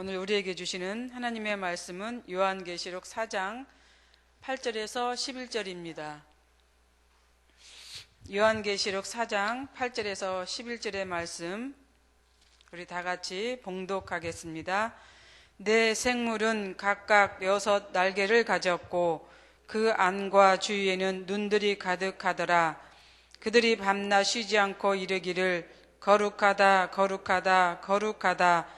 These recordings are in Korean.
오늘 우리에게 주시는 하나님의 말씀은 요한계시록 4장 8절에서 11절입니다. 요한계시록 4장 8절에서 11절의 말씀 우리 다 같이 봉독하겠습니다. 내 생물은 각각 여섯 날개를 가졌고 그 안과 주위에는 눈들이 가득하더라. 그들이 밤낮 쉬지 않고 이르기를 거룩하다 거룩하다 거룩하다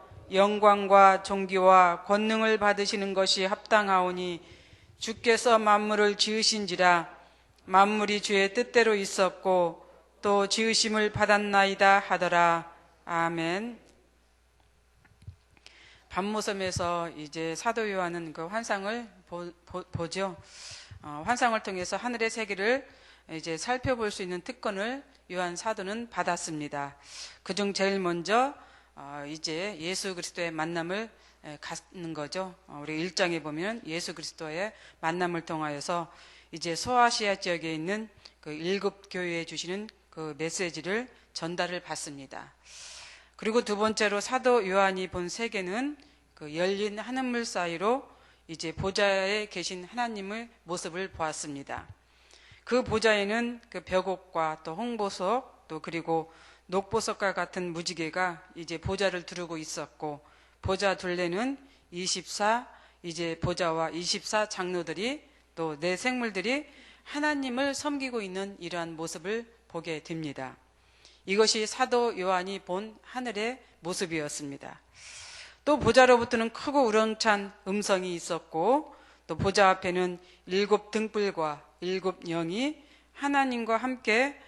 영광과 존귀와 권능을 받으시는 것이 합당하오니 주께서 만물을 지으신지라 만물이 주의 뜻대로 있었고 또 지으심을 받았나이다 하더라. 아멘. 밤모섬에서 이제 사도 요한은 그 환상을 보, 죠 어, 환상을 통해서 하늘의 세계를 이제 살펴볼 수 있는 특권을 요한 사도는 받았습니다. 그중 제일 먼저 어, 이제 예수 그리스도의 만남을 갖는 거죠. 어, 우리 1장에 보면 예수 그리스도의 만남을 통하여서 이제 소아시아 지역에 있는 그 일곱 교회에 주시는 그 메시지를 전달을 받습니다. 그리고 두 번째로 사도 요한이 본 세계는 그 열린 하늘물 사이로 이제 보좌에 계신 하나님의 모습을 보았습니다. 그 보좌에는 그 벽옥과 또 홍보석 또 그리고 녹보석과 같은 무지개가 이제 보좌를 두르고 있었고 보좌 둘레는 24 이제 보좌와 24 장로들이 또 내 생물들이 하나님을 섬기고 있는 이러한 모습을 보게 됩니다. 이것이 사도 요한이 본 하늘의 모습이었습니다. 또 보좌로부터는 크고 우렁찬 음성이 있었고 또 보좌 앞에는 일곱 등불과 일곱 영이 하나님과 함께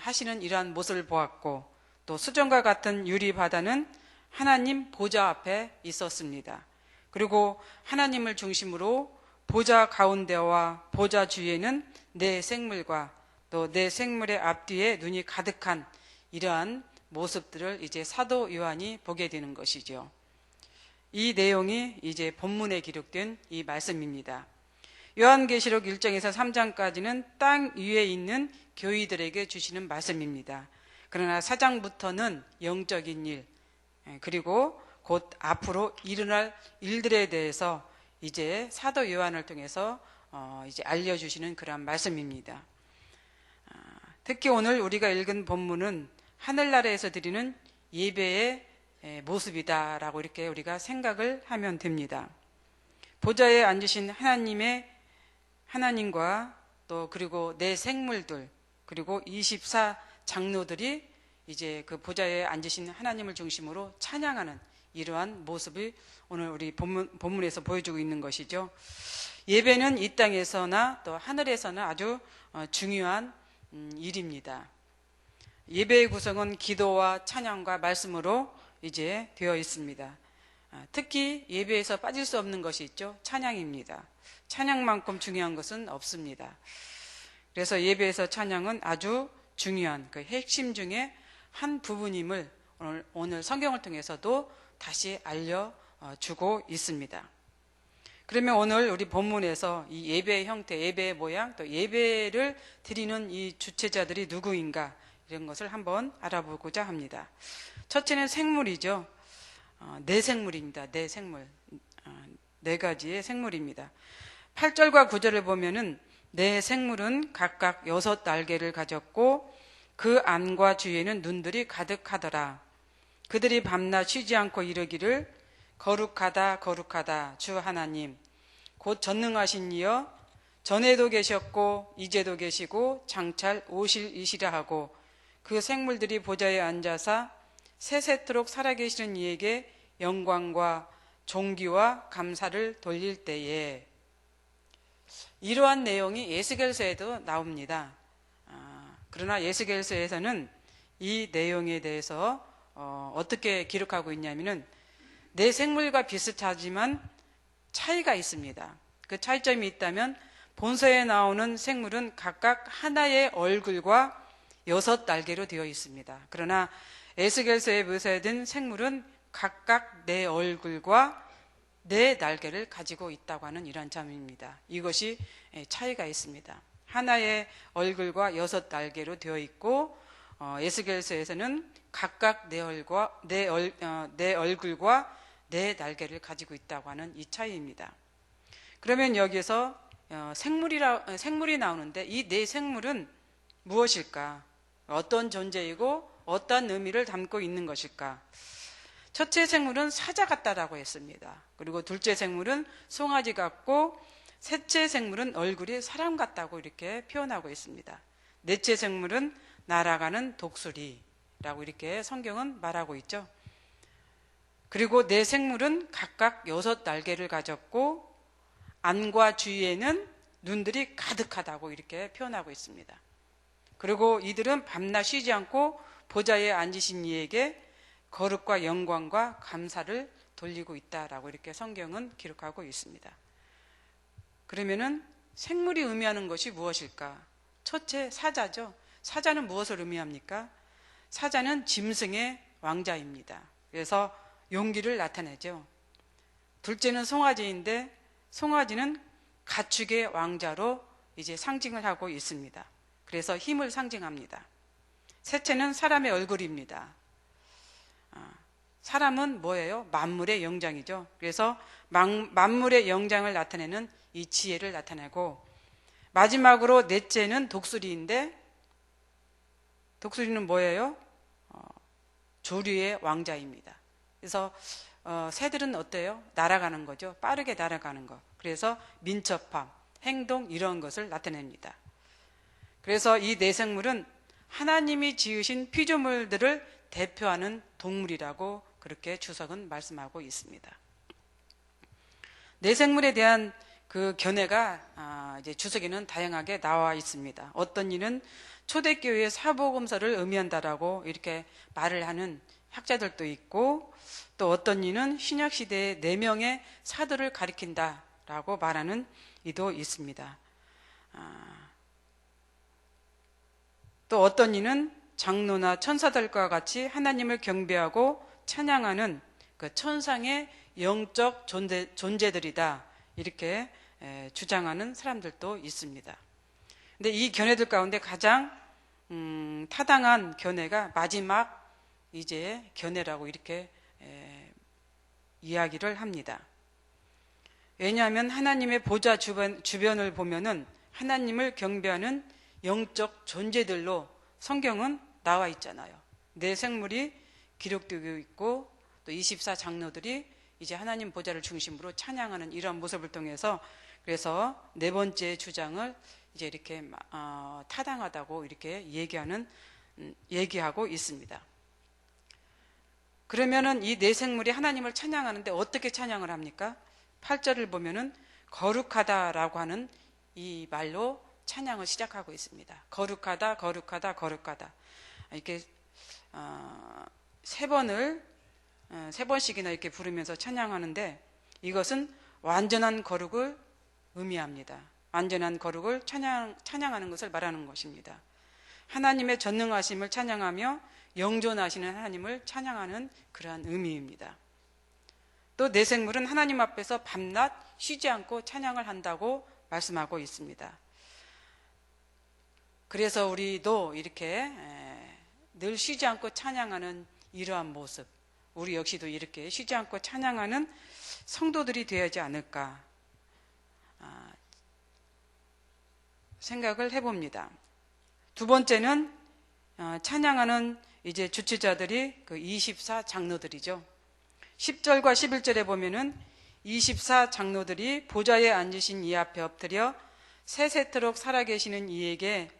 하시는 이러한 모습을 보았고 또 수정과 같은 유리 바다는 하나님 보좌 앞에 있었습니다. 그리고 하나님을 중심으로 보좌 가운데와 보좌 주위에는 내 생물과 또 내 생물의 앞뒤에 눈이 가득한 이러한 모습들을 이제 사도 요한이 보게 되는 것이죠. 이 내용이 이제 본문에 기록된 이 말씀입니다. 요한계시록 1장에서 3장까지는 땅 위에 있는 교의들에게 주시는 말씀입니다. 그러나 4장부터는 영적인 일, 예, 그리고 곧 앞으로 일어날 일들에 대해서 이제 사도 요한을 통해서 어 이제 알려주시는 그러한 말씀입니다. 아, 특히 오늘 우리가 읽은 본문은 하늘나라에서 드리는 예배의 예, 모습이다라고 이렇게 우리가 생각을 하면 됩니다. 보좌에 앉으신 하나님의 하나님과 또 그리고 내 생물들 그리고 24 장로들이 이제 그 보좌에 앉으신 하나님을 중심으로 찬양하는 이러한 모습이 오늘 우리 본문, 본문에서 보여주고 있는 것이죠. 예배는 이 땅에서나 또 하늘에서나 아주 어, 중요한 음, 일입니다. 예배의 구성은 기도와 찬양과 말씀으로 이제 되어 있습니다. 아, 특히 예배에서 빠질 수 없는 것이 있죠. 찬양입니다. 찬양만큼 중요한 것은 없습니다. 그래서 예배에서 찬양은 아주 중요한 그 핵심 중에 한 부분임을 오늘, 오늘 성경을 통해서도 다시 알려주고 있습니다. 그러면 오늘 우리 본문에서 이 예배의 형태, 예배의 모양, 또 예배를 드리는 이 주체자들이 누구인가 이런 것을 한번 알아보고자 합니다. 첫째는 생물이죠. 어, 네 생물입니다. 네 생물. 어, 네 가지의 생물입니다. 8절과 9절을 보면은 네 생물은 각각 여섯 날개를 가졌고 그 안과 주위에는 눈들이 가득하더라. 그들이 밤낮 쉬지 않고 이르기를 거룩하다 거룩하다 주 하나님 곧 전능하신 이여 전에도 계셨고 이제도 계시고 장찰 오실 이시라 하고 그 생물들이 보좌에 앉아서 세세토록 살아계시는 이에게 영광과 존귀와 감사를 돌릴 때에 이러한 내용이 예스겔서에도 나옵니다. 아, 그러나 예스겔서에서는 이 내용에 대해서 어, 떻게 기록하고 있냐면은 내 생물과 비슷하지만 차이가 있습니다. 그 차이점이 있다면 본서에 나오는 생물은 각각 하나의 얼굴과 여섯 날개로 되어 있습니다. 그러나 에스겔서에 묘사된 생물은 각각 내 얼굴과 내 날개를 가지고 있다고 하는 이런 점입니다. 이것이 차이가 있습니다. 하나의 얼굴과 여섯 날개로 되어 있고 어, 에스겔서에서는 각각 내 얼굴과 내, 얼, 어, 내 얼굴과 내 날개를 가지고 있다고 하는 이 차이입니다. 그러면 여기에서 어, 생물이라 어, 생물이 나오는데 이 네 생물은 무엇일까? 어떤 존재이고 어떤 의미를 담고 있는 것일까? 첫째 생물은 사자 같다라고 했습니다. 그리고 둘째 생물은 송아지 같고 셋째 생물은 얼굴이 사람 같다고 이렇게 표현하고 있습니다. 넷째 생물은 날아가는 독수리라고 이렇게 성경은 말하고 있죠. 그리고 네 생물은 각각 여섯 날개를 가졌고 안과 주위에는 눈들이 가득하다고 이렇게 표현하고 있습니다. 그리고 이들은 밤낮 쉬지 않고 보좌에 앉으신 이에게 거룩과 영광과 감사를 돌리고 있다라고 이렇게 성경은 기록하고 있습니다. 그러면은 생물이 의미하는 것이 무엇일까? 첫째 사자죠. 사자는 무엇을 의미합니까? 사자는 짐승의 왕자입니다. 그래서 용기를 나타내죠. 둘째는 송아지인데 송아지는 가축의 왕자로 이제 상징을 하고 있습니다. 그래서 힘을 상징합니다. 셋째는 사람의 얼굴입니다. 아, 사람은 뭐예요? 만물의 영장이죠. 그래서 만물의 영장을 나타내는 이 지혜를 나타내고 마지막으로 넷째는 독수리인데 독수리는 뭐예요? 어, 조류의 왕자입니다. 그래서 어, 새들은 어때요? 날아가는 거죠. 빠르게 날아가는 거. 그래서 민첩함, 행동 이런 것을 나타냅니다. 그래서 이 내생물은 하나님이 지으신 피조물들을 대표하는 동물이라고 그렇게 주석은 말씀하고 있습니다. 내생물에 대한 그 견해가 아, 이제 주석에는 다양하게 나와 있습니다. 어떤 이는 초대교회의 사복음서를 의미한다라고 이렇게 말을 하는 학자들도 있고 또 어떤 이는 신약 시대의 네 명의 사도를 가리킨다라고 말하는 이도 있습니다. 아, 또 어떤 이는 장로나 천사들과 같이 하나님을 경배하고 찬양하는 그 천상의 영적 존재, 존재들이다 이렇게 주장하는 사람들도 있습니다. 근데 이 견해들 가운데 가장 음, 타당한 견해가 마지막 이제 견해라고 이렇게 에, 이야기를 합니다. 왜냐하면 하나님의 보좌 주변, 주변을 보면은 하나님을 경배하는 영적 존재들로 성경은 나와 있잖아요. 내 생물이 기록되고 있고 또 24장로들이 이제 하나님 보좌를 중심으로 찬양하는 이런 모습을 통해서 그래서 네 번째 주장을 이제 이렇게 어, 타당하다고 이렇게 얘기하는 음, 얘기하고 있습니다. 그러면은 이 네 생물이 하나님을 찬양하는데 어떻게 찬양을 합니까? 8절을 보면은 거룩하다라고 하는 이 말로 찬양을 시작하고 있습니다. 거룩하다, 거룩하다, 거룩하다. 이렇게 어, 세 번을 어, 세 번씩이나 이렇게 부르면서 찬양하는데 이것은 완전한 거룩을 의미합니다. 완전한 거룩을 찬양, 찬양하는 것을 말하는 것입니다. 하나님의 전능하심을 찬양하며 영존하시는 하나님을 찬양하는 그러한 의미입니다. 또 내 생물은 하나님 앞에서 밤낮 쉬지 않고 찬양을 한다고 말씀하고 있습니다. 그래서 우리도 이렇게 늘 쉬지 않고 찬양하는 이러한 모습, 우리 역시도 이렇게 쉬지 않고 찬양하는 성도들이 되어야지 않을까 아, 생각을 해봅니다. 두 번째는 어, 찬양하는 이제 주치자들이 그 24 장로들이죠. 10절과 11절에 보면은 24 장로들이 보좌에 앉으신 이 앞에 엎드려 세세토록 살아계시는 이에게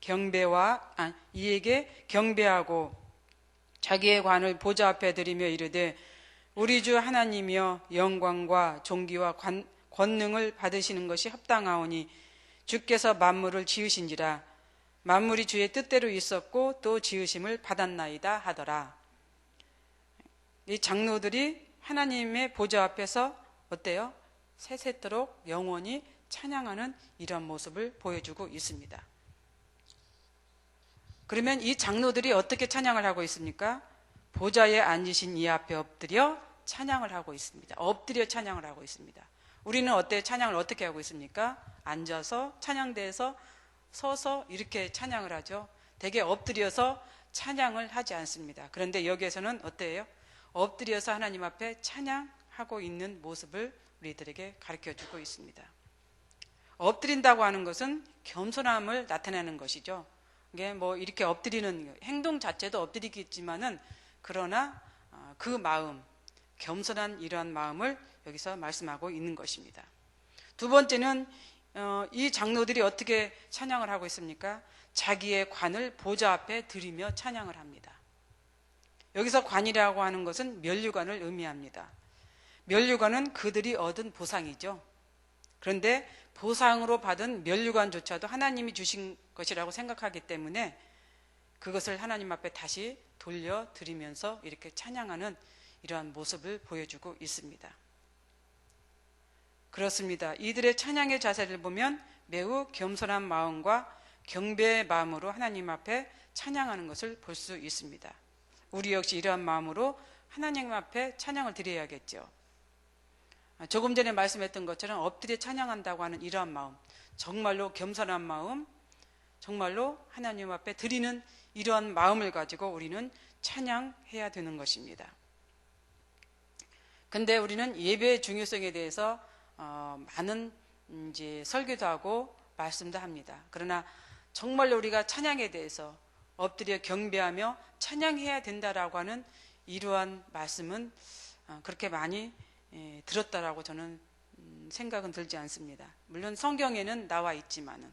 경배와 아, 이에게 경배하고 자기의 관을 보좌 앞에 드리며 이르되 우리 주 하나님이여 영광과 존귀와 관, 권능을 받으시는 것이 합당하오니 주께서 만물을 지으신지라 만물이 주의 뜻대로 있었고 또 지으심을 받았나이다 하더라. 이 장로들이 하나님의 보좌 앞에서 어때요? 세세토록 영원히 찬양하는 이런 모습을 보여주고 있습니다. 그러면 이 장로들이 어떻게 찬양을 하고 있습니까? 보좌에 앉으신 이 앞에 엎드려 찬양을 하고 있습니다. 엎드려 찬양을 하고 있습니다. 우리는 어때 찬양을 어떻게 하고 있습니까? 앉아서 찬양대에서 서서 이렇게 찬양을 하죠. 대개 엎드려서 찬양을 하지 않습니다. 그런데 여기에서는 어때요? 엎드려서 하나님 앞에 찬양하고 있는 모습을 우리들에게 가르쳐 주고 있습니다. 엎드린다고 하는 것은 겸손함을 나타내는 것이죠. 이게 뭐 이렇게 엎드리는 행동 자체도 엎드리겠지만은 그러나 어, 그 마음, 겸손한 이러한 마음을 여기서 말씀하고 있는 것입니다. 두 번째는 어, 이 장로들이 어떻게 찬양을 하고 있습니까? 자기의 관을 보좌 앞에 들이며 찬양을 합니다. 여기서 관이라고 하는 것은 면류관을 의미합니다. 면류관은 그들이 얻은 보상이죠. 그런데 보상으로 받은 면류관조차도 하나님이 주신 것이라고 생각하기 때문에 그것을 하나님 앞에 다시 돌려드리면서 이렇게 찬양하는 이러한 모습을 보여주고 있습니다. 그렇습니다. 이들의 찬양의 자세를 보면 매우 겸손한 마음과 경배의 마음으로 하나님 앞에 찬양하는 것을 볼 수 있습니다. 우리 역시 이러한 마음으로 하나님 앞에 찬양을 드려야겠죠. 조금 전에 말씀했던 것처럼 엎드려 찬양한다고 하는 이러한 마음, 정말로 겸손한 마음, 정말로 하나님 앞에 드리는 이러한 마음을 가지고 우리는 찬양해야 되는 것입니다. 근데 우리는 예배의 중요성에 대해서 어, 많은 이제 설교도 하고 말씀도 합니다. 그러나 정말로 우리가 찬양에 대해서 엎드려 경배하며 찬양해야 된다라고 하는 이러한 말씀은 어, 그렇게 많이 예, 들었다라고 저는 음, 생각은 들지 않습니다. 물론 성경에는 나와 있지만은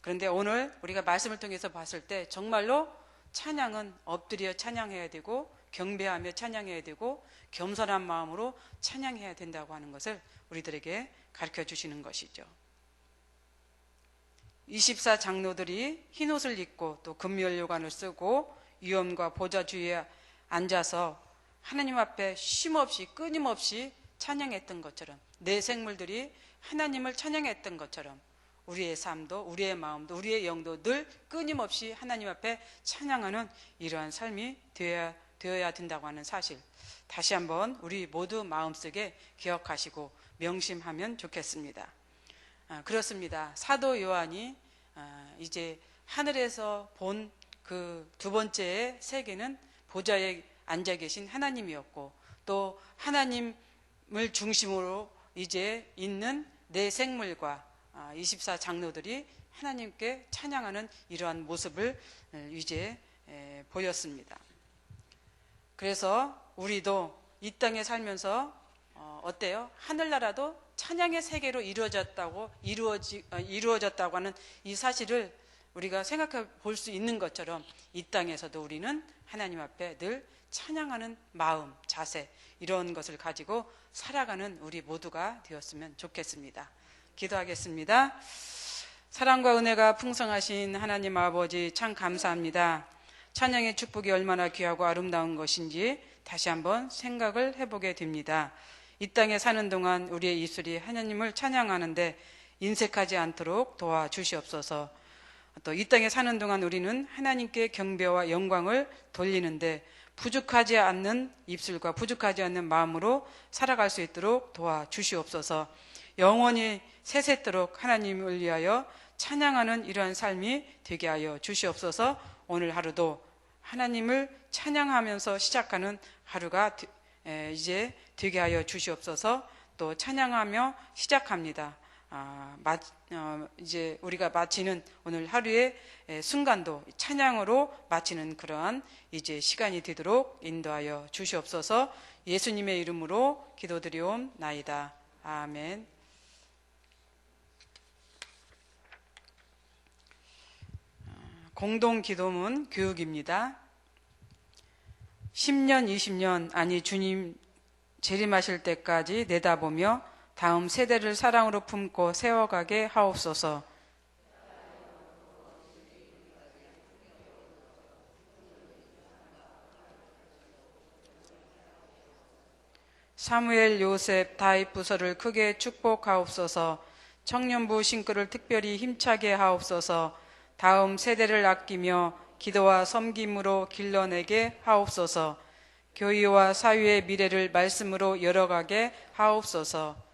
그런데 오늘 우리가 말씀을 통해서 봤을 때 정말로 찬양은 엎드려 찬양해야 되고 경배하며 찬양해야 되고 겸손한 마음으로 찬양해야 된다고 하는 것을 우리들에게 가르쳐 주시는 것이죠. 24 장로들이 흰 옷을 입고 또 금연료관을 쓰고 위엄과 보좌 주위에 앉아서 하나님 앞에 쉼없이 끊임없이 찬양했던 것처럼 내 생물들이 하나님을 찬양했던 것처럼 우리의 삶도 우리의 마음도 우리의 영도 늘 끊임없이 하나님 앞에 찬양하는 이러한 삶이 되어야, 되어야 된다고 하는 사실 다시 한번 우리 모두 마음속에 기억하시고 명심하면 좋겠습니다. 아, 그렇습니다. 사도 요한이 아, 이제 하늘에서 본 그 두 번째 세계는 보좌에 앉아 계신 하나님이었고 또 하나님을 중심으로 이제 있는 내 생물과 24 아, 장로들이 하나님께 찬양하는 이러한 모습을 이제 보였습니다. 그래서 우리도 이 땅에 살면서 어, 어때요? 하늘나라도 찬양의 세계로 이루어졌다고 이루어지, 어, 이루어졌다고 하는 이 사실을 우리가 생각해 볼 수 있는 것처럼 이 땅에서도 우리는 하나님 앞에 늘 찬양하는 마음, 자세 이런 것을 가지고 살아가는 우리 모두가 되었으면 좋겠습니다. 기도하겠습니다. 사랑과 은혜가 풍성하신 하나님 아버지 참 감사합니다. 찬양의 축복이 얼마나 귀하고 아름다운 것인지 다시 한번 생각을 해보게 됩니다. 이 땅에 사는 동안 우리의 입술이 하나님을 찬양하는데 인색하지 않도록 도와주시옵소서. 또 이 땅에 사는 동안 우리는 하나님께 경배와 영광을 돌리는데 부족하지 않는 입술과 부족하지 않는 마음으로 살아갈 수 있도록 도와주시옵소서. 영원히 세세토록 하나님을 위하여 찬양하는 이러한 삶이 되게 하여 주시옵소서. 오늘 하루도 하나님을 찬양하면서 시작하는 하루가 이제 되게 하여 주시옵소서 또 찬양하며 시작합니다. 아, 마, 어, 이제 우리가 마치는 오늘 하루의 순간도 찬양으로 마치는 그러한 이제 시간이 되도록 인도하여 주시옵소서 예수님의 이름으로 기도드리옵나이다. 아멘. 공동 기도문 교육입니다. 10년, 20년, 아니 주님 재림하실 때까지 내다보며 다음 세대를 사랑으로 품고 세워가게 하옵소서. 사무엘 요셉 다윗 부서를 크게 축복하옵소서. 청년부 신끌을 특별히 힘차게 하옵소서. 다음 세대를 아끼며 기도와 섬김으로 길러내게 하옵소서. 교회와 사회의 미래를 말씀으로 열어가게 하옵소서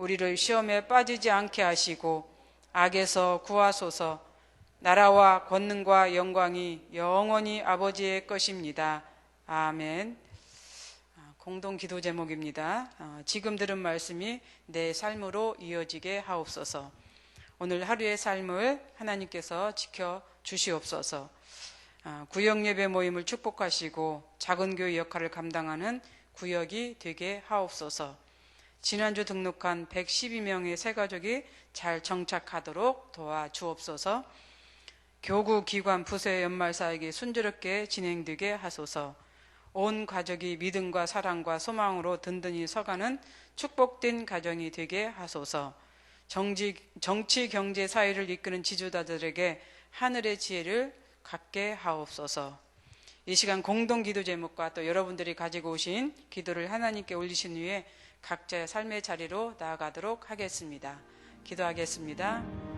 우리를 시험에 빠지지 않게 하시고 악에서 구하소서 나라와 권능과 영광이 영원히 아버지의 것입니다. 아멘. 아, 공동 기도 제목입니다. 아, 지금 들은 말씀이 내 삶으로 이어지게 하옵소서. 오늘 하루의 삶을 하나님께서 지켜 주시옵소서. 아, 구역 예배 모임을 축복하시고 작은 교회 역할을 감당하는 구역이 되게 하옵소서. 지난주 등록한 112명의 새 가족이 잘 정착하도록 도와주옵소서. 교구 기관 부서의 연말 사역이 순조롭게 진행되게 하소서. 온 가족이 믿음과 사랑과 소망으로 든든히 서가는 축복된 가정이 되게 하소서. 정치, 정치 경제 사회를 이끄는 지도자들에게 하늘의 지혜를 갖게 하옵소서. 이 시간 공동 기도 제목과 또 여러분들이 가지고 오신 기도를 하나님께 올리신 후에 각자의 삶의 자리로 나아가도록 하겠습니다. 기도하겠습니다.